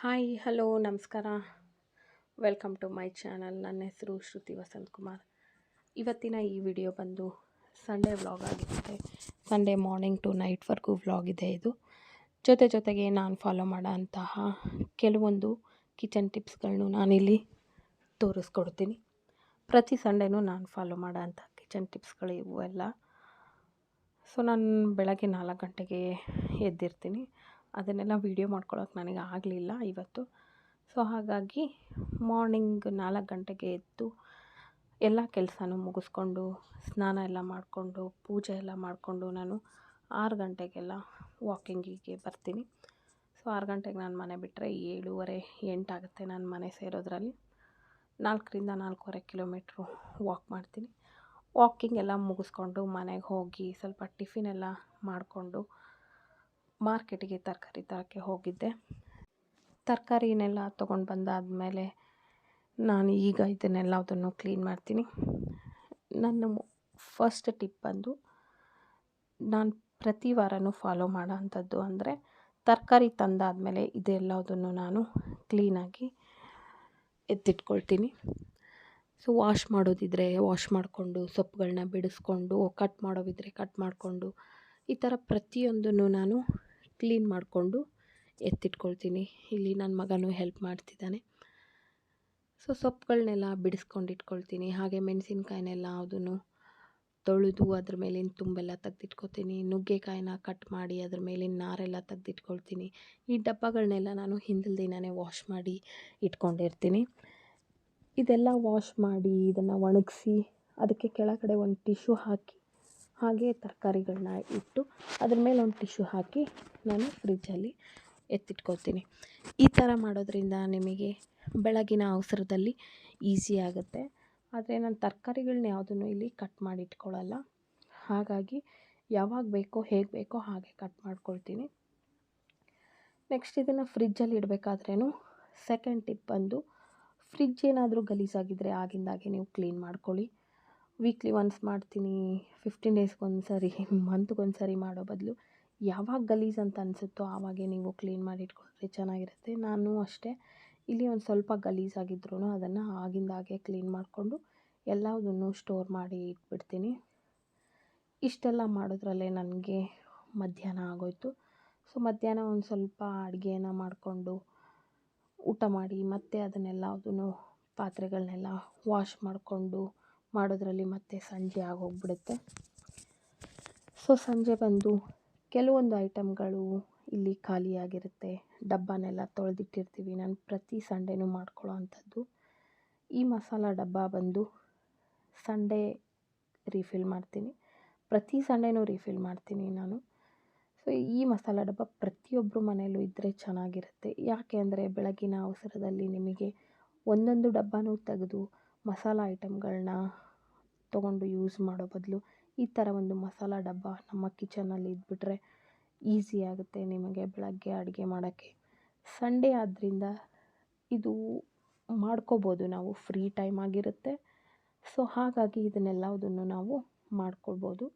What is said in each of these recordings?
Hi, hello, ನಮಸ್ಕಾರ. Welcome to my channel. ನನ್ನ ಹೆಸರು ಶ್ರುತಿ ವಸಂತ್ ಕುಮಾರ್ ಇವತ್ತಿನ ಈ ವಿಡಿಯೋ ಬಂದು ಸಂಡೇ ವ್ಲಾಗ್ ಆಗಿರುತ್ತೆ. ಸಂಡೇ ಮಾರ್ನಿಂಗ್ ಟು ನೈಟ್ವರೆಗೂ ವ್ಲಾಗ್ ಇದೆ ಇದು. ಜೊತೆ ಜೊತೆಗೆ ನಾನು ಫಾಲೋ ಮಾಡೋಂತಹ ಕೆಲವೊಂದು ಕಿಚನ್ ಟಿಪ್ಸ್ಗಳನ್ನು ನಾನಿಲ್ಲಿ ತೋರಿಸ್ಕೊಡ್ತೀನಿ. ಪ್ರತಿ ಸಂಡೇನೂ ನಾನು ಫಾಲೋ ಮಾಡೋಂಥ ಕಿಚನ್ ಟಿಪ್ಸ್ಗಳು ಇವು ಎಲ್ಲ ಸೊ, ನಾನು ಬೆಳಗ್ಗೆ ನಾಲ್ಕು ಗಂಟೆಗೆ ಎದ್ದಿರ್ತೀನಿ. ಅದನ್ನೆಲ್ಲ ವೀಡಿಯೋ ಮಾಡ್ಕೊಳ್ಳೋಕೆ ನನಗೆ ಆಗಲಿಲ್ಲ ಇವತ್ತು. ಸೊ ಹಾಗಾಗಿ ಮಾರ್ನಿಂಗ್ ನಾಲ್ಕು ಗಂಟೆಗೆ ಎದ್ದು ಎಲ್ಲ ಕೆಲಸನೂ ಮುಗಿಸ್ಕೊಂಡು, ಸ್ನಾನ ಎಲ್ಲ ಮಾಡಿಕೊಂಡು, ಪೂಜೆ ಎಲ್ಲ ಮಾಡಿಕೊಂಡು ನಾನು ಆರು ಗಂಟೆಗೆಲ್ಲ ವಾಕಿಂಗಿಗೆ ಬರ್ತೀನಿ. ಸೊ ಆರು ಗಂಟೆಗೆ ನಾನು ಮನೆ ಬಿಟ್ಟರೆ ಏಳುವರೆ ಎಂಟಾಗುತ್ತೆ ನಾನು ಮನೆ ಸೇರೋದ್ರಲ್ಲಿ. ನಾಲ್ಕರಿಂದ ನಾಲ್ಕೂವರೆ ಕಿಲೋಮೀಟ್ರು ವಾಕ್ ಮಾಡ್ತೀನಿ. ವಾಕಿಂಗ್ ಎಲ್ಲ ಮುಗಿಸ್ಕೊಂಡು ಮನೆಗೆ ಹೋಗಿ ಸ್ವಲ್ಪ ಟಿಫಿನ್ ಎಲ್ಲ ಮಾಡಿಕೊಂಡು ಮಾರ್ಕೆಟಿಗೆ ತರಕಾರಿ ತರೋಕ್ಕೆ ಹೋಗಿದ್ದೆ. ತರಕಾರಿನೆಲ್ಲ ತೊಗೊಂಡು ಬಂದಾದಮೇಲೆ ನಾನು ಈಗ ಇದನ್ನೆಲ್ಲದನ್ನು ಕ್ಲೀನ್ ಮಾಡ್ತೀನಿ. ನನ್ನ ಫಸ್ಟ್ ಟಿಪ್ ಬಂದು, ನಾನು ಪ್ರತಿ ವಾರವೂ ಫಾಲೋ ಮಾಡೋ ಅಂಥದ್ದು ಅಂದರೆ ತರಕಾರಿ ತಂದಾದಮೇಲೆ ಇದೆಲ್ಲದನ್ನು ನಾನು ಕ್ಲೀನಾಗಿ ಎತ್ತಿಟ್ಕೊಳ್ತೀನಿ. ಸೊ ವಾಶ್ ಮಾಡೋದಿದ್ರೆ ವಾಶ್ ಮಾಡಿಕೊಂಡು ಸೊಪ್ಪುಗಳನ್ನ ಬಿಡಿಸ್ಕೊಂಡು ಕಟ್ ಮಾಡೋವಿದ್ರೆ ಕಟ್ ಮಾಡಿಕೊಂಡು, ಈ ಥರ ಪ್ರತಿಯೊಂದನ್ನು ನಾನು ಕ್ಲೀನ್ ಮಾಡಿಕೊಂಡು ಎತ್ತಿಟ್ಕೊಳ್ತೀನಿ. ಇಲ್ಲಿ ನನ್ನ ಮಗನೂ ಹೆಲ್ಪ್ ಮಾಡ್ತಿದ್ದಾನೆ. ಸೊ ಸೊಪ್ಪುಗಳನ್ನೆಲ್ಲ ಬಿಡಿಸ್ಕೊಂಡು ಇಟ್ಕೊಳ್ತೀನಿ. ಹಾಗೆ ಮೆಣಸಿನ್ಕಾಯಿನೆಲ್ಲ ಅದನ್ನು ತೊಳೆದು ಅದ್ರ ಮೇಲಿನ ತುಂಬೆಲ್ಲ ತೆಗ್ದಿಟ್ಕೊತೀನಿ. ನುಗ್ಗೆಕಾಯಿನ ಕಟ್ ಮಾಡಿ ಅದ್ರ ಮೇಲಿನ ನಾರೆಲ್ಲ ತೆಗ್ದಿಟ್ಕೊಳ್ತೀನಿ. ಈ ಡಬ್ಬಗಳನ್ನೆಲ್ಲ ನಾನು ಹಿಂದಿನ ದಿನವೇ ವಾಶ್ ಮಾಡಿ ಇಟ್ಕೊಂಡಿರ್ತೀನಿ. ಇದೆಲ್ಲ ವಾಶ್ ಮಾಡಿ ಇದನ್ನು ಒಣಗಿಸಿ, ಅದಕ್ಕೆ ಕೆಳಗಡೆ ಒಂದು ಟಿಶ್ಯೂ ಹಾಕಿ ಹಾಗೆ ತರಕಾರಿಗಳನ್ನ ಇಟ್ಟು ಅದ್ರ ಮೇಲೆ ಒಂದು ಟಿಶ್ಯೂ ಹಾಕಿ ನಾನು ಫ್ರಿಜ್ಜಲ್ಲಿ ಎತ್ತಿಟ್ಕೊಳ್ತೀನಿ. ಈ ಥರ ಮಾಡೋದ್ರಿಂದ ನಿಮಗೆ ಬೆಳಗಿನ ಅವಸರದಲ್ಲಿ ಈಸಿ ಆಗುತ್ತೆ. ಆದರೆ ನಾನು ತರಕಾರಿಗಳನ್ನ ಯಾವುದನ್ನು ಇಲ್ಲಿ ಕಟ್ ಮಾಡಿ ಇಟ್ಕೊಳ್ಳಲ್ಲ ಹಾಗಾಗಿ ಯಾವಾಗ ಬೇಕೋ ಹೇಗೆ ಬೇಕೋ ಹಾಗೆ ಕಟ್ ಮಾಡ್ಕೊಳ್ತೀನಿ. ನೆಕ್ಸ್ಟ್ ಇದನ್ನು ಫ್ರಿಜ್ಜಲ್ಲಿ ಇಡಬೇಕಾದ್ರೂ ಸೆಕೆಂಡ್ ಟಿಪ್ ಬಂದು ಫ್ರಿಜ್ ಏನಾದರೂ ಗಲೀಜಾಗಿದ್ದರೆ ಆಗಿಂದಾಗೆ ನೀವು ಕ್ಲೀನ್ ಮಾಡ್ಕೊಳ್ಳಿ. ವೀಕ್ಲಿ ಒನ್ಸ್ ಮಾಡ್ತೀನಿ ಫಿಫ್ಟೀನ್ ಡೇಸ್ಗೊಂದು ಸರಿ ಮಂತ್ಗೊಂದು ಮಾಡೋ ಬದಲು ಯಾವಾಗ ಗಲೀಜು ಅಂತ ಅನಿಸುತ್ತೋ ಆವಾಗೇ ನೀವು ಕ್ಲೀನ್ ಮಾಡಿ ಇಟ್ಕೊಂಡ್ರೆ ಚೆನ್ನಾಗಿರುತ್ತೆ. ನಾನು ಅಷ್ಟೇ, ಇಲ್ಲಿ ಒಂದು ಸ್ವಲ್ಪ ಗಲೀಜಾಗಿದ್ರೂ ಅದನ್ನು ಆಗಿಂದಾಗೆ ಕ್ಲೀನ್ ಮಾಡಿಕೊಂಡು ಎಲ್ಲದನ್ನು ಸ್ಟೋರ್ ಮಾಡಿ ಇಟ್ಬಿಡ್ತೀನಿ. ಇಷ್ಟೆಲ್ಲ ಮಾಡೋದ್ರಲ್ಲೇ ನನಗೆ ಮಧ್ಯಾಹ್ನ ಆಗೋಯಿತು. ಸೊ ಮಧ್ಯಾಹ್ನ ಒಂದು ಸ್ವಲ್ಪ ಅಡುಗೆನ ಮಾಡಿಕೊಂಡು ಊಟ ಮಾಡಿ ಮತ್ತೆ ಅದನ್ನೆಲ್ಲದನ್ನು ಪಾತ್ರೆಗಳನ್ನೆಲ್ಲ ವಾಶ್ ಮಾಡಿಕೊಂಡು ಮಾಡೋದ್ರಲ್ಲಿ ಮತ್ತೆ ಸಂಜೆ ಆಗೋಗ್ಬಿಡುತ್ತೆ. ಸೊ ಸಂಜೆ ಬಂದು ಕೆಲವೊಂದು ಐಟಮ್ಗಳು ಇಲ್ಲಿ ಖಾಲಿಯಾಗಿರುತ್ತೆ. ಡಬ್ಬನೆಲ್ಲ ತೊಳೆದಿಟ್ಟಿರ್ತೀವಿ. ನಾನು ಪ್ರತಿ ಸಂಡೇನೂ ಮಾಡ್ಕೊಳ್ಳೋ ಅಂಥದ್ದು. ಈ ಮಸಾಲ ಡಬ್ಬ ಬಂದು ಸಂಡೇ ರೀಫಿಲ್ ಮಾಡ್ತೀನಿ. ಪ್ರತಿ ಸಂಡೇನೂ ರೀಫಿಲ್ ಮಾಡ್ತೀನಿ ನಾನು. ಸೊ ಈ ಮಸಾಲ ಡಬ್ಬ ಪ್ರತಿಯೊಬ್ಬರ ಮನೆಯಲ್ಲೂ ಇದ್ದರೆ ಚೆನ್ನಾಗಿರುತ್ತೆ. ಯಾಕೆ ಅಂದರೆ ಬೆಳಗಿನ ಅವಸರದಲ್ಲಿ ನಿಮಗೆ ಒಂದೊಂದು ಡಬ್ಬನೂ ತೆಗೆದು ಮಸಾಲ ಐಟಮ್ಗಳನ್ನ ತೊಗೊಂಡು ಯೂಸ್ ಮಾಡೋ ಬದಲು ಈ ಥರ ಒಂದು ಮಸಾಲ ಡಬ್ಬ ನಮ್ಮ ಕಿಚನಲ್ಲಿ ಇದ್ಬಿಟ್ರೆ ಈಸಿ ಆಗುತ್ತೆ ನಿಮಗೆ ಬೆಳಗ್ಗೆ ಅಡುಗೆ ಮಾಡೋಕ್ಕೆ. ಸಂಡೇ ಆದ್ದರಿಂದ ಇದು ಮಾಡ್ಕೋಬೋದು ನಾವು ಫ್ರೀ ಟೈಮ್ ಆಗಿರುತ್ತೆ. ಸೊ ಹಾಗಾಗಿ ಇದನ್ನೆಲ್ಲದನ್ನು ನಾವು ಮಾಡ್ಕೊಳ್ಬೋದು.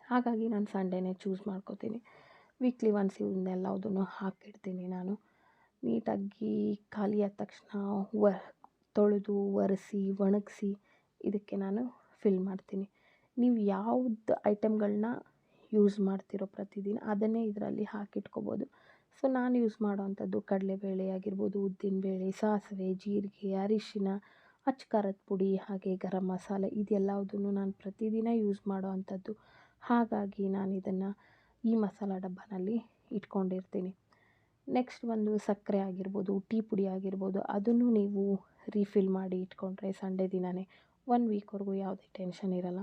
ಹಾಗಾಗಿ ನಾನು ಸಂಡೇನೇ ಚೂಸ್ ಮಾಡ್ಕೋತೀನಿ. ವೀಕ್ಲಿ ಒನ್ಸ್ ಇವನ್ನೆಲ್ಲದನ್ನು ಹಾಕಿಡ್ತೀನಿ ನಾನು. ನೀಟಾಗಿ ಖಾಲಿ ಆದ ತಕ್ಷಣ ತೊಳೆದು ಒರೆಸಿ, ಒಣಗಿಸಿ ಇದಕ್ಕೆ ನಾನು ಫಿಲ್ ಮಾಡ್ತೀನಿ. ನೀವು ಯಾವ್ದು ಐಟಮ್ಗಳನ್ನ ಯೂಸ್ ಮಾಡ್ತಿರೋ ಪ್ರತಿದಿನ ಅದನ್ನೇ ಇದರಲ್ಲಿ ಹಾಕಿಟ್ಕೋಬೋದು. ಸೊ ನಾನು ಯೂಸ್ ಮಾಡೋವಂಥದ್ದು ಕಡಲೆಬೇಳೆ ಆಗಿರ್ಬೋದು, ಉದ್ದಿನಬೇಳೆ, ಸಾಸಿವೆ, ಜೀರಿಗೆ, ಅರಿಶಿನ ಅಚ್ಚಕಾರದ ಪುಡಿ ಹಾಗೆ ಗರಂ ಮಸಾಲೆ ಇದೆಲ್ಲವುದನ್ನು ನಾನು ಪ್ರತಿದಿನ ಯೂಸ್ ಮಾಡೋವಂಥದ್ದು. ಹಾಗಾಗಿ ನಾನು ಇದನ್ನು ಈ ಮಸಾಲ ಡಬ್ಬನಲ್ಲಿ ಇಟ್ಕೊಂಡಿರ್ತೀನಿ. ನೆಕ್ಸ್ಟ್ ಬಂದು ಸಕ್ಕರೆ ಆಗಿರ್ಬೋದು, ಟೀ ಪುಡಿ ಆಗಿರ್ಬೋದು, ಅದನ್ನು ನೀವು ರೀಫಿಲ್ ಮಾಡಿ ಇಟ್ಕೊಂಡ್ರೆ ಸಂಡೇ ದಿನವೇ ಒನ್ ವೀಕ್ವರೆಗೂ ಯಾವುದೇ ಟೆನ್ಷನ್ ಇರೋಲ್ಲ.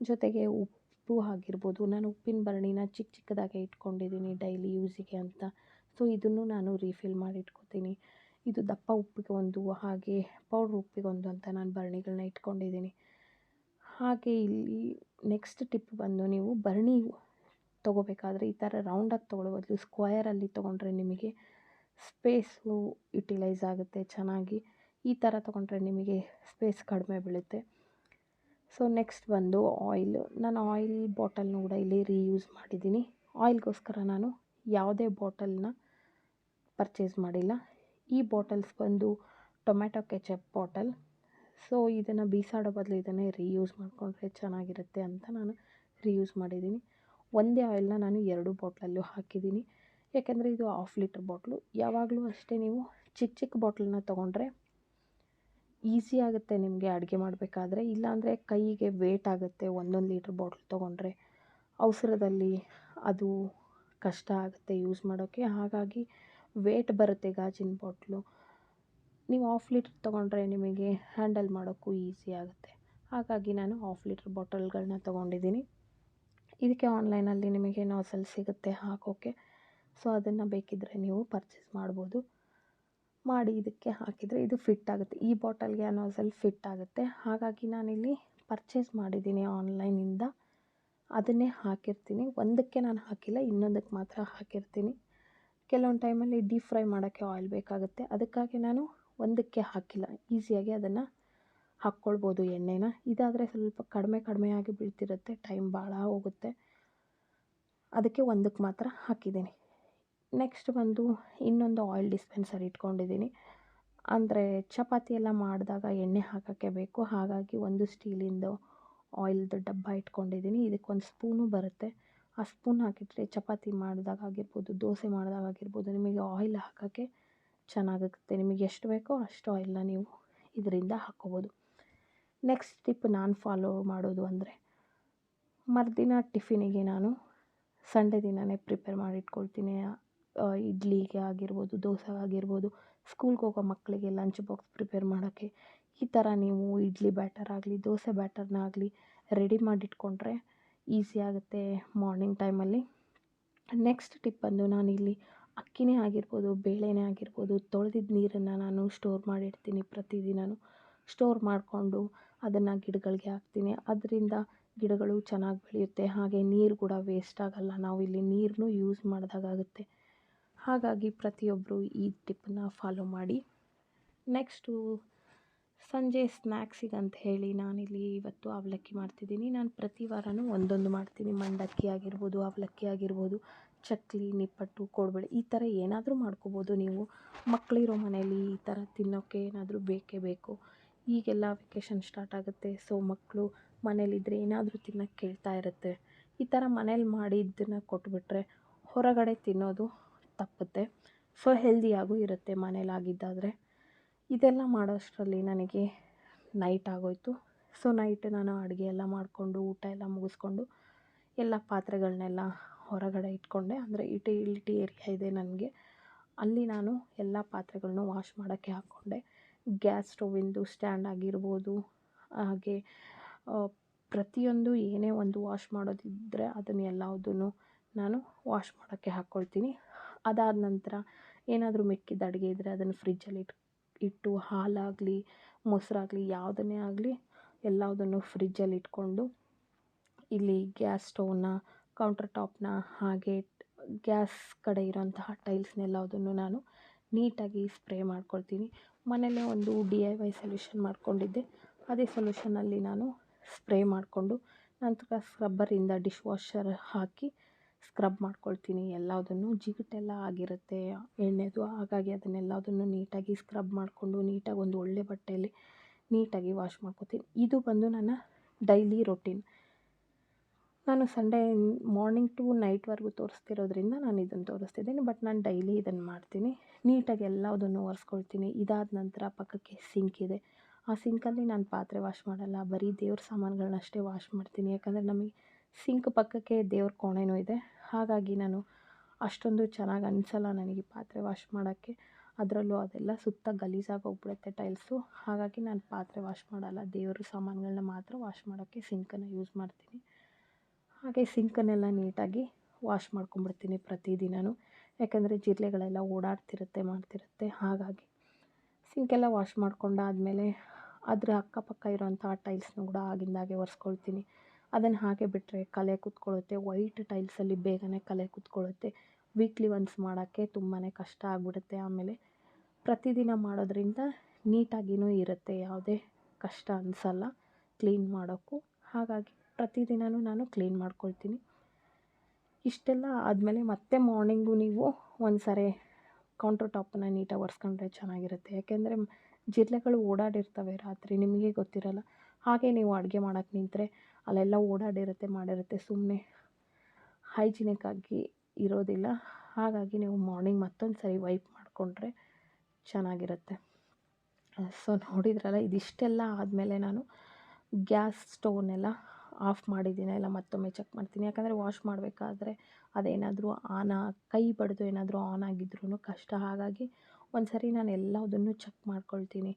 ಜೊತೆಗೆ ಉಪ್ಪು ಆಗಿರ್ಬೋದು, ನಾನು ಉಪ್ಪಿನ ಭರಣಿನ ಚಿಕ್ಕ ಚಿಕ್ಕದಾಗೆ ಇಟ್ಕೊಂಡಿದ್ದೀನಿ ಡೈಲಿ ಯೂಸಿಗೆ ಅಂತ. ಸೊ ಇದನ್ನು ನಾನು ರೀಫಿಲ್ ಮಾಡಿ ಇಟ್ಕೊತೀನಿ. ಇದು ದಪ್ಪ ಉಪ್ಪಿಗೆ ಒಂದು, ಹಾಗೆ ಪೌಡ್ರ್ ಉಪ್ಪಿಗೊಂದು ಅಂತ ನಾನು ಭರಣಿಗಳನ್ನ ಇಟ್ಕೊಂಡಿದ್ದೀನಿ. ಹಾಗೆ ಇಲ್ಲಿ ನೆಕ್ಸ್ಟ್ ಟಿಪ್ ಬಂದು ನೀವು ಭರಣಿ ತೊಗೋಬೇಕಾದ್ರೆ ಈ ಥರ ರೌಂಡಾಗಿ ತೊಗೊಳ್ಳೋ ಬದಲು ಸ್ಕ್ವಯರಲ್ಲಿ ತೊಗೊಂಡ್ರೆ ನಿಮಗೆ ಸ್ಪೇಸು ಯುಟಿಲೈಸ್ ಆಗುತ್ತೆ ಚೆನ್ನಾಗಿ. ಈ ಥರ ತೊಗೊಂಡ್ರೆ ನಿಮಗೆ ಸ್ಪೇಸ್ ಕಡಿಮೆ ಬೀಳುತ್ತೆ. ಸೊ ನೆಕ್ಸ್ಟ್ ಬಂದು ಆಯಿಲ್ ನಾನು ಆಯಿಲ್ ಬಾಟಲ್ನ ಕೂಡ ಇಲ್ಲಿ ರೀಯೂಸ್ ಮಾಡಿದ್ದೀನಿ. ಆಯಿಲ್ಗೋಸ್ಕರ ನಾನು ಯಾವುದೇ ಬಾಟಲ್ನ ಪರ್ಚೇಸ್ ಮಾಡಿಲ್ಲ. ಈ ಬಾಟಲ್ಸ್ ಬಂದು ಟೊಮ್ಯಾಟೊ ಕೆಚಪ್ ಬಾಟಲ್ ಸೊ ಇದನ್ನು ಬೀಸಾಡೋ ಬದಲು ಇದನ್ನೇ ರೀಯೂಸ್ ಮಾಡಿಕೊಂಡ್ರೆ ಚೆನ್ನಾಗಿರುತ್ತೆ ಅಂತ ನಾನು ರೀಯೂಸ್ ಮಾಡಿದ್ದೀನಿ. ಒಂದೇ ಆಯಿಲ್ನ ನಾನು ಎರಡು ಬಾಟ್ಲಲ್ಲೂ ಹಾಕಿದ್ದೀನಿ. ಯಾಕೆಂದರೆ ಇದು ಹಾಫ್ ಲೀಟ್ರ್ ಬಾಟ್ಲು ಯಾವಾಗಲೂ ಅಷ್ಟೇ ನೀವು ಚಿಕ್ಕ ಚಿಕ್ಕ ಬಾಟ್ಲನ್ನ ತೊಗೊಂಡ್ರೆ ಈಸಿ ಆಗುತ್ತೆ ನಿಮಗೆ ಅಡುಗೆ ಮಾಡಬೇಕಾದ್ರೆ. ಇಲ್ಲಾಂದರೆ ಕೈಗೆ ವೇಟ್ ಆಗುತ್ತೆ ಒಂದೊಂದು ಲೀಟ್ರ್ ಬಾಟ್ಲ್ ತೊಗೊಂಡ್ರೆ. ಅವಸರದಲ್ಲಿ ಅದು ಕಷ್ಟ ಆಗುತ್ತೆ ಯೂಸ್ ಮಾಡೋಕ್ಕೆ ಹಾಗಾಗಿ ವೇಟ್ ಬರುತ್ತೆ ಗಾಜಿನ ಬಾಟ್ಲು ನೀವು ಹಾಫ್ ಲೀಟ್ರ್ ತೊಗೊಂಡ್ರೆ ನಿಮಗೆ ಹ್ಯಾಂಡಲ್ ಮಾಡೋಕ್ಕೂ ಈಸಿ ಆಗುತ್ತೆ. ಹಾಗಾಗಿ ನಾನು ಹಾಫ್ ಲೀಟ್ರ್ ಬಾಟಲ್ಗಳನ್ನ ತೊಗೊಂಡಿದ್ದೀನಿ. ಇದಕ್ಕೆ ಆನ್ಲೈನಲ್ಲಿ ನಿಮಗೆ ನಾಸಲ್ ಸಿಗುತ್ತೆ ಹಾಕೋಕ್ಕೆ ಸೊ ಅದನ್ನು ಬೇಕಿದ್ದರೆ ನೀವು ಪರ್ಚೇಸ್ ಮಾಡ್ಬೋದು. ಮಾಡಿ ಇದಕ್ಕೆ ಹಾಕಿದರೆ ಇದು ಫಿಟ್ ಆಗುತ್ತೆ. ಈ ಬಾಟಲ್ಗೆ ಅನ್ನೋ ಸೆಲ್ ಫಿಟ್ ಆಗುತ್ತೆ. ಹಾಗಾಗಿ ನಾನಿಲ್ಲಿ ಪರ್ಚೇಸ್ ಮಾಡಿದ್ದೀನಿ ಆನ್ಲೈನಿಂದ ಅದನ್ನೇ ಹಾಕಿರ್ತೀನಿ. ಒಂದಕ್ಕೆ ನಾನು ಹಾಕಿಲ್ಲ, ಇನ್ನೊಂದಕ್ಕೆ ಮಾತ್ರ ಹಾಕಿರ್ತೀನಿ. ಕೆಲವೊಂದು ಟೈಮಲ್ಲಿ ಡೀಪ್ ಫ್ರೈ ಮಾಡೋಕ್ಕೆ ಆಯಿಲ್ ಬೇಕಾಗುತ್ತೆ. ಅದಕ್ಕಾಗಿ ನಾನು ಒಂದಕ್ಕೆ ಹಾಕಿಲ್ಲ. ಈಸಿಯಾಗಿ ಅದನ್ನು ಹಾಕ್ಕೊಳ್ಬೋದು ಎಣ್ಣೆನ. ಇದಾದರೆ ಸ್ವಲ್ಪ ಕಡಿಮೆ ಕಡಿಮೆ ಆಗಿ ಬೀಳ್ತಿರುತ್ತೆ. ಟೈಮ್ ಭಾಳ ಹೋಗುತ್ತೆ. ಅದಕ್ಕೆ ಒಂದಕ್ಕೆ ಮಾತ್ರ ಹಾಕಿದ್ದೀನಿ. ನೆಕ್ಸ್ಟ್ ಬಂದು ಇನ್ನೊಂದು ಆಯಿಲ್ ಡಿಸ್ಪೆನ್ಸರ್ ಇಟ್ಕೊಂಡಿದ್ದೀನಿ. ಅಂದರೆ ಚಪಾತಿ ಎಲ್ಲ ಮಾಡಿದಾಗ ಎಣ್ಣೆ ಹಾಕೋಕ್ಕೆ ಬೇಕು. ಹಾಗಾಗಿ ಒಂದು ಸ್ಟೀಲಿಂದು ಆಯಿಲ್ದು ಡಬ್ಬ ಇಟ್ಕೊಂಡಿದ್ದೀನಿ. ಇದಕ್ಕೊಂದು ಸ್ಪೂನು ಬರುತ್ತೆ. ಆ ಸ್ಪೂನ್ ಹಾಕಿದರೆ ಚಪಾತಿ ಮಾಡಿದಾಗ ಆಗಿರ್ಬೋದು, ದೋಸೆ ಮಾಡಿದಾಗ ಆಗಿರ್ಬೋದು, ನಿಮಗೆ ಆಯಿಲ್ ಹಾಕೋಕ್ಕೆ ಚೆನ್ನಾಗುತ್ತೆ ನಿಮಗೆ ಎಷ್ಟು ಬೇಕೋ ಅಷ್ಟು ಆಯಿಲ್ನ ನೀವು ಇದರಿಂದ ಹಾಕ್ಕೋಬೋದು ನೆಕ್ಸ್ಟ್ ಟಿಪ್ ನಾನು ಫಾಲೋ ಮಾಡೋದು ಅಂದರೆ, ಮರುದಿನ ಟಿಫಿನಿಗೆ ನಾನು ಸಂಡೇ ದಿನವೇ ಪ್ರಿಪೇರ್ ಮಾಡಿ ಇಟ್ಕೊಳ್ತೀನಿ ಇಡ್ಲಿಗೆ ಆಗಿರ್ಬೋದು, ದೋಸೆ ಆಗಿರ್ಬೋದು ಸ್ಕೂಲ್ಗೆ ಹೋಗೋ ಮಕ್ಕಳಿಗೆ ಲಂಚ್ ಬಾಕ್ಸ್ ಪ್ರಿಪೇರ್ ಮಾಡೋಕ್ಕೆ ಈ ಥರ ನೀವು ಇಡ್ಲಿ ಬ್ಯಾಟರ್ ಆಗಲಿ, ದೋಸೆ ಬ್ಯಾಟರ್ನ ಆಗಲಿ ರೆಡಿ ಮಾಡಿಟ್ಕೊಂಡ್ರೆ ಈಸಿ ಆಗುತ್ತೆ ಮಾರ್ನಿಂಗ್ ಟೈಮಲ್ಲಿ ನೆಕ್ಸ್ಟ್ ಟಿಪ್ ಬಂದು ನಾನಿಲ್ಲಿ ಅಕ್ಕಿನೇ ಆಗಿರ್ಬೋದು, ಬೇಳೆನೇ ಆಗಿರ್ಬೋದು ತೊಳೆದಿದ್ದ ನೀರನ್ನು ನಾನು ಸ್ಟೋರ್ ಮಾಡಿಡ್ತೀನಿ ಪ್ರತಿದಿನವೂ ಸ್ಟೋರ್ ಮಾಡಿಕೊಂಡು ಅದನ್ನು ಗಿಡಗಳಿಗೆ ಹಾಕ್ತೀನಿ. ಅದರಿಂದ ಗಿಡಗಳು ಚೆನ್ನಾಗಿ ಬೆಳೆಯುತ್ತೆ. ಹಾಗೆ ನೀರು ಕೂಡ ವೇಸ್ಟ್ ಆಗೋಲ್ಲ. ನಾವು ಇಲ್ಲಿ ನೀರನ್ನು ಯೂಸ್ ಮಾಡಿದಾಗುತ್ತೆ ಹಾಗಾಗಿ ಪ್ರತಿಯೊಬ್ಬರು ಈ ಟಿಪ್ಪನ್ನ ಫಾಲೋ ಮಾಡಿ. ನೆಕ್ಸ್ಟು ಸಂಜೆ ಸ್ನ್ಯಾಕ್ಸಿಗೆ ಅಂತ ಹೇಳಿ ನಾನಿಲ್ಲಿ ಇವತ್ತು ಅವಲಕ್ಕಿ ಮಾಡ್ತಿದ್ದೀನಿ. ನಾನು ಪ್ರತಿ ವಾರವೂ ಒಂದೊಂದು ಮಾಡ್ತೀನಿ. ಮಂಡಕ್ಕಿ ಆಗಿರ್ಬೋದು, ಅವಲಕ್ಕಿ ಆಗಿರ್ಬೋದು, ಚಕ್ಲಿ, ನಿಪ್ಪಟ್ಟು, ಕೋಡ್ಬಳೆ ಈ ಥರ ಏನಾದರೂ ಮಾಡ್ಕೋಬೋದು ನೀವು. ಮಕ್ಕಳಿರೋ ಮನೇಲಿ ಈ ಥರ ತಿನ್ನೋಕ್ಕೆ ಏನಾದರೂ ಬೇಕೇ ಬೇಕು. ಈಗೆಲ್ಲ ವೆಕೇಷನ್ ಸ್ಟಾರ್ಟ್ ಆಗುತ್ತೆ. ಸೊ ಮಕ್ಕಳು ಮನೇಲಿದ್ದರೆ ಏನಾದರೂ ತಿನ್ನೋಕ್ಕೆ ಕೇಳ್ತಾ ಇರುತ್ತೆ. ಈ ಥರ ಮನೇಲಿ ಮಾಡಿದ್ದನ್ನು ಕೊಟ್ಬಿಟ್ರೆ ಹೊರಗಡೆ ತಿನ್ನೋದು ತಪ್ಪುತ್ತೆ. ಫ ಹೆಲ್ದಿಯಾಗೂ ಇರುತ್ತೆ ಮನೇಲಿ ಆಗಿದ್ದಾದರೆ ಇದೆಲ್ಲ ಮಾಡೋಷ್ಟರಲ್ಲಿ ನನಗೆ ನೈಟ್ ಆಗೋಯಿತು. ಸೊ ನೈಟ್ ನಾನು ಅಡುಗೆ ಎಲ್ಲ ಮಾಡಿಕೊಂಡು, ಊಟ ಎಲ್ಲ ಮುಗಿಸ್ಕೊಂಡು ಎಲ್ಲ ಪಾತ್ರೆಗಳನ್ನೆಲ್ಲ ಹೊರಗಡೆ ಇಟ್ಕೊಂಡೆ. ಅಂದರೆ ಯುಟಿಲಿಟಿ ಏರಿಯಾ ಇದೆ ನನಗೆ. ಅಲ್ಲಿ ನಾನು ಎಲ್ಲ ಪಾತ್ರೆಗಳನ್ನು ವಾಶ್ ಮಾಡೋಕ್ಕೆ ಹಾಕ್ಕೊಂಡೆ. ಗ್ಯಾಸ್ ಸ್ಟೌವಿಂದು ಸ್ಟ್ಯಾಂಡ್ ಆಗಿರ್ಬೋದು. ಹಾಗೆ ಪ್ರತಿಯೊಂದು ಏನೇ ಒಂದು ವಾಶ್ ಮಾಡೋದಿದ್ದರೆ ಅದನ್ನು ನಾನು ವಾಶ್ ಮಾಡೋಕ್ಕೆ ಹಾಕ್ಕೊಳ್ತೀನಿ. ಅದಾದ ನಂತರ ಏನಾದರೂ ಮಿಕ್ಕಿದ ಅಡುಗೆ ಇದ್ದರೆ ಅದನ್ನು ಫ್ರಿಜ್ಜಲ್ಲಿ ಇಟ್ಟು ಇಟ್ಟು ಹಾಲಾಗಲಿ, ಮೊಸರಾಗಲಿ, ಯಾವುದನ್ನೇ ಆಗಲಿ ಎಲ್ಲದನ್ನು ಫ್ರಿಜ್ಜಲ್ಲಿ ಇಟ್ಕೊಂಡು ಇಲ್ಲಿ ಗ್ಯಾಸ್ ಸ್ಟೌವ್ನ ಕೌಂಟರ್ ಟಾಪ್ನ ಹಾಗೆ ಗ್ಯಾಸ್ ಕಡೆ ಇರೋಂತಹ ಟೈಲ್ಸ್ನೆಲ್ಲದನ್ನು ನಾನು ನೀಟಾಗಿ ಸ್ಪ್ರೇ ಮಾಡ್ಕೊಳ್ತೀನಿ. ಮನೆಯಲ್ಲೇ ಒಂದು ಡಿ ಐ ವೈ ಸೊಲ್ಯೂಷನ್ ಮಾಡ್ಕೊಂಡಿದ್ದೆ. ಅದೇ ಸೊಲ್ಯೂಷನಲ್ಲಿ ನಾನು ಸ್ಪ್ರೇ ಮಾಡಿಕೊಂಡು ನಂತರ ಸ್ಕ್ರಬ್ಬರಿಂದ ಡಿಶ್ ವಾಷರ್ ಹಾಕಿ ಸ್ಕ್ರಬ್ ಮಾಡ್ಕೊಳ್ತೀನಿ, ಎಲ್ಲದನ್ನು ಜಿಗುಟೆಲ್ಲ ಆಗಿರುತ್ತೆ. ಎಣ್ಣೆದು ಹಾಗಾಗಿ ಅದನ್ನೆಲ್ಲದನ್ನು ನೀಟಾಗಿ ಸ್ಕ್ರಬ್ ಮಾಡಿಕೊಂಡು ನೀಟಾಗಿ ಒಂದು ಒಳ್ಳೆ ಬಟ್ಟೆಯಲ್ಲಿ ನೀಟಾಗಿ ವಾಶ್ ಮಾಡ್ಕೊತೀನಿ. ಇದು ಬಂದು ನನ್ನ ಡೈಲಿ ರೊಟೀನ್ ನಾನು ಸಂಡೇ ಮಾರ್ನಿಂಗ್ ಟು ನೈಟ್ವರೆಗೂ ತೋರಿಸ್ತಿರೋದ್ರಿಂದ ನಾನು ಇದನ್ನು ತೋರಿಸ್ತಿದ್ದೀನಿ ಬಟ್ ನಾನು ಡೈಲಿ ಇದನ್ನು ಮಾಡ್ತೀನಿ. ನೀಟಾಗಿ ಎಲ್ಲದನ್ನು ಒರೆಸ್ಕೊಳ್ತೀನಿ. ಇದಾದ ನಂತರ ಪಕ್ಕಕ್ಕೆ ಸಿಂಕ್ ಇದೆ. ಆ ಸಿಂಕಲ್ಲಿ ನಾನು ಪಾತ್ರೆ ವಾಶ್ ಮಾಡಲ್ಲ. ಬರೀ ದೇವ್ರ ಸಾಮಾನುಗಳನ್ನಷ್ಟೇ ವಾಶ್ ಮಾಡ್ತೀನಿ. ಯಾಕಂದರೆ ನಮಗೆ ಸಿಂಕ್ ಪಕ್ಕಕ್ಕೆ ದೇವ್ರ ಕೋಣೆನೂ ಇದೆ. ಹಾಗಾಗಿ ನಾನು ಅಷ್ಟೊಂದು ಚೆನ್ನಾಗಿ ಅನಿಸಲ್ಲ ನನಗೆ ಪಾತ್ರೆ ವಾಶ್ ಮಾಡೋಕ್ಕೆ. ಅದರಲ್ಲೂ ಅದೆಲ್ಲ ಸುತ್ತ ಗಲೀಜಾಗಿ ಹೋಗ್ಬಿಡುತ್ತೆ ಟೈಲ್ಸು. ಹಾಗಾಗಿ ನಾನು ಪಾತ್ರೆ ವಾಶ್ ಮಾಡಲ್ಲ. ದೇವ್ರ ಸಾಮಾನುಗಳನ್ನ ಮಾತ್ರ ವಾಶ್ ಮಾಡೋಕ್ಕೆ ಸಿಂಕನ್ನು ಯೂಸ್ ಮಾಡ್ತೀನಿ. ಹಾಗೆ ಸಿಂಕನ್ನೆಲ್ಲ ನೀಟಾಗಿ ವಾಶ್ ಮಾಡ್ಕೊಂಬಿಡ್ತೀನಿ ಪ್ರತಿದಿನವೂ ಯಾಕೆಂದರೆ ಜಿರಲೆಗಳೆಲ್ಲ ಓಡಾಡ್ತಿರುತ್ತೆ, ಮಾಡ್ತಿರುತ್ತೆ. ಹಾಗಾಗಿ ಸಿಂಕೆಲ್ಲ ವಾಶ್ ಮಾಡ್ಕೊಂಡಾದಮೇಲೆ ಅದರ ಅಕ್ಕಪಕ್ಕ ಇರೋಂಥ ಟೈಲ್ಸ್ನ ಕೂಡ ಆಗಿಂದಾಗೆ ಒರೆಸ್ಕೊಳ್ತೀನಿ. ಅದನ್ನು ಹಾಗೆ ಬಿಟ್ಟರೆ ಕಲೆ ಕೂತ್ಕೊಳ್ಳುತ್ತೆ. ವೈಟ್ ಟೈಲ್ಸಲ್ಲಿ ಬೇಗನೆ ಕಲೆ ಕೂತ್ಕೊಳ್ಳುತ್ತೆ. ವೀಕ್ಲಿ ಒನ್ಸ್ ಮಾಡೋಕ್ಕೆ ತುಂಬಾ ಕಷ್ಟ ಆಗಿಬಿಡುತ್ತೆ ಆಮೇಲೆ. ಪ್ರತಿದಿನ ಮಾಡೋದ್ರಿಂದ ನೀಟಾಗಿಯೂ ಇರುತ್ತೆ. ಯಾವುದೇ ಕಷ್ಟ ಅನಿಸಲ್ಲ ಕ್ಲೀನ್ ಮಾಡೋಕ್ಕೂ. ಹಾಗಾಗಿ ಪ್ರತಿದಿನವೂ ನಾನು ಕ್ಲೀನ್ ಮಾಡ್ಕೊಳ್ತೀನಿ. ಇಷ್ಟೆಲ್ಲ ಆದಮೇಲೆ ಮತ್ತೆ ಮಾರ್ನಿಂಗು ನೀವು ಒಂದು ಸಾರಿ ಕೌಂಟರ್ ಟಾಪನ್ನು ನೀಟಾಗಿ ಒರೆಸ್ಕೊಂಡ್ರೆ ಚೆನ್ನಾಗಿರುತ್ತೆ. ಯಾಕೆಂದರೆ ಜಿರಳೆಗಳು ಓಡಾಡಿರ್ತವೆ ರಾತ್ರಿ. ನಿಮಗೆ ಗೊತ್ತಿರಲ್ಲ. ಹಾಗೆ ನೀವು ಅಡುಗೆ ಮಾಡೋಕ್ಕೆ ನಿಂತರೆ ಅಲ್ಲೆಲ್ಲ ಓಡಾಡಿರುತ್ತೆ, ಮಾಡಿರುತ್ತೆ ಸುಮ್ಮನೆ ಹೈಜಿನಿಕ್ ಆಗಿ ಇರೋದಿಲ್ಲ. ಹಾಗಾಗಿ ನೀವು ಮಾರ್ನಿಂಗ್ ಮತ್ತೊಂದು ಸರಿ ವೈಪ್ ಮಾಡಿಕೊಂಡ್ರೆ ಚೆನ್ನಾಗಿರುತ್ತೆ. ಸೊ ನೋಡಿದ್ರಲ್ಲ, ಇದಿಷ್ಟೆಲ್ಲ ಆದಮೇಲೆ ನಾನು ಗ್ಯಾಸ್ ಸ್ಟೋವ್ನೆಲ್ಲ ಆಫ್ ಮಾಡಿದ್ದೀನಿ. ಇಲ್ಲ ಮತ್ತೊಮ್ಮೆ ಚೆಕ್ ಮಾಡ್ತೀನಿ. ಯಾಕಂದರೆ ವಾಶ್ ಮಾಡಬೇಕಾದ್ರೆ ಅದೇನಾದರೂ ಆನ್ ಕೈ ಬಡಿದು ಏನಾದರೂ ಆನ್ ಆಗಿದ್ರೂ ಕಷ್ಟ. ಹಾಗಾಗಿ ಒಂದು ಸರಿ ನಾನು ಎಲ್ಲದನ್ನು ಚೆಕ್ ಮಾಡ್ಕೊಳ್ತೀನಿ.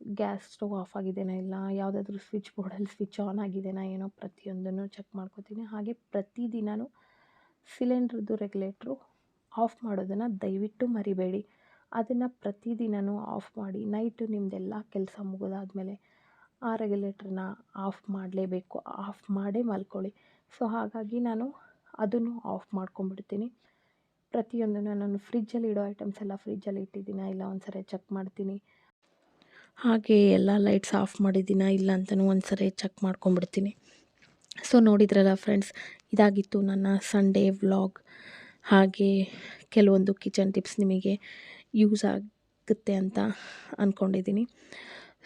ಗ್ಯಾಸ್ ಸ್ಟವ್ ಆಫ್ ಆಗಿದೆಯಾ ಇಲ್ಲ? ಯಾವುದಾದ್ರೂ ಸ್ವಿಚ್ ಬೋರ್ಡಲ್ಲಿ ಸ್ವಿಚ್ ಆನ್ ಆಗಿದೆಯಾ ಏನೋ ಪ್ರತಿಯೊಂದನ್ನು ಚೆಕ್ ಮಾಡ್ಕೊತೀನಿ. ಹಾಗೆ ಪ್ರತಿದಿನವೂ ಸಿಲಿಂಡ್ರದ್ದು ರೆಗ್ಯುಲೇಟ್ರು ಆಫ್ ಮಾಡೋದನ್ನು ದಯವಿಟ್ಟು ಮರಿಬೇಡಿ. ಅದನ್ನು ಪ್ರತಿದಿನವೂ ಆಫ್ ಮಾಡಿ. ನೈಟು ನಿಮ್ಮದೆಲ್ಲ ಕೆಲಸ ಮುಗಿದಾದ್ಮೇಲೆ ಆ ರೆಗ್ಯುಲೇಟ್ರನ್ನ ಆಫ್ ಮಾಡಲೇಬೇಕು. ಆಫ್ ಮಾಡೇ ಮಲ್ಕೊಳ್ಳಿ. ಸೊ, ಹಾಗಾಗಿ ನಾನು ಅದನ್ನು ಆಫ್ ಮಾಡ್ಕೊಂಬಿಡ್ತೀನಿ ಪ್ರತಿಯೊಂದನ್ನು ನಾನು ಫ್ರಿಜ್ಜಲ್ಲಿ ಇಡೋ ಐಟಮ್ಸ್ ಎಲ್ಲ ಫ್ರಿಜ್ಜಲ್ಲಿ ಇಟ್ಟಿದ್ದೀನ ಇಲ್ಲ ಒಂದು ಸರಿ ಚೆಕ್ ಮಾಡ್ತೀನಿ. ಹಾಗೆ ಎಲ್ಲ ಲೈಟ್ಸ್ ಆಫ್ ಮಾಡಿದ್ದೀನ, ಇಲ್ಲ ಅಂತಲೂ ಒಂದು ಸರಿ ಚೆಕ್ ಮಾಡ್ಕೊಂಬಿಡ್ತೀನಿ ಸೊ ನೋಡಿದ್ರಲ್ಲ ಫ್ರೆಂಡ್ಸ್ ಇದಾಗಿತ್ತು ನನ್ನ ಸಂಡೇ ವ್ಲಾಗ್ ಹಾಗೆ ಕೆಲವೊಂದು ಕಿಚನ್ ಟಿಪ್ಸ್ ನಿಮಗೆ ಯೂಸ್ ಆಗುತ್ತೆ ಅಂತ ಅಂದ್ಕೊಂಡಿದ್ದೀನಿ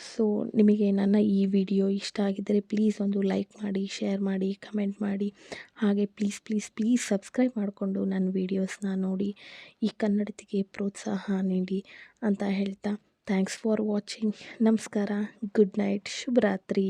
ಸೊ ನಿಮಗೆ ನನ್ನ ಈ ವಿಡಿಯೋ ಇಷ್ಟ ಆಗಿದ್ದರೆ ಪ್ಲೀಸ್ ಒಂದು ಲೈಕ್ ಮಾಡಿ ಶೇರ್ ಮಾಡಿ ಕಮೆಂಟ್ ಮಾಡಿ. ಹಾಗೆ ಪ್ಲೀಸ್ ಪ್ಲೀಸ್ ಪ್ಲೀಸ್ ಸಬ್ಸ್ಕ್ರೈಬ್ ಮಾಡಿಕೊಂಡು ನನ್ನ ವೀಡಿಯೋಸ್ನ ನೋಡಿ, ಈ ಕನ್ನಡತಿಗೆ ಪ್ರೋತ್ಸಾಹ ನೀಡಿ ಅಂತ ಹೇಳ್ತಾ ಥ್ಯಾಂಕ್ಸ್ ಫಾರ್ ವಾಚಿಂಗ್ ನಮಸ್ಕಾರ ಗುಡ್ ನೈಟ್ ಶುಭರಾತ್ರಿ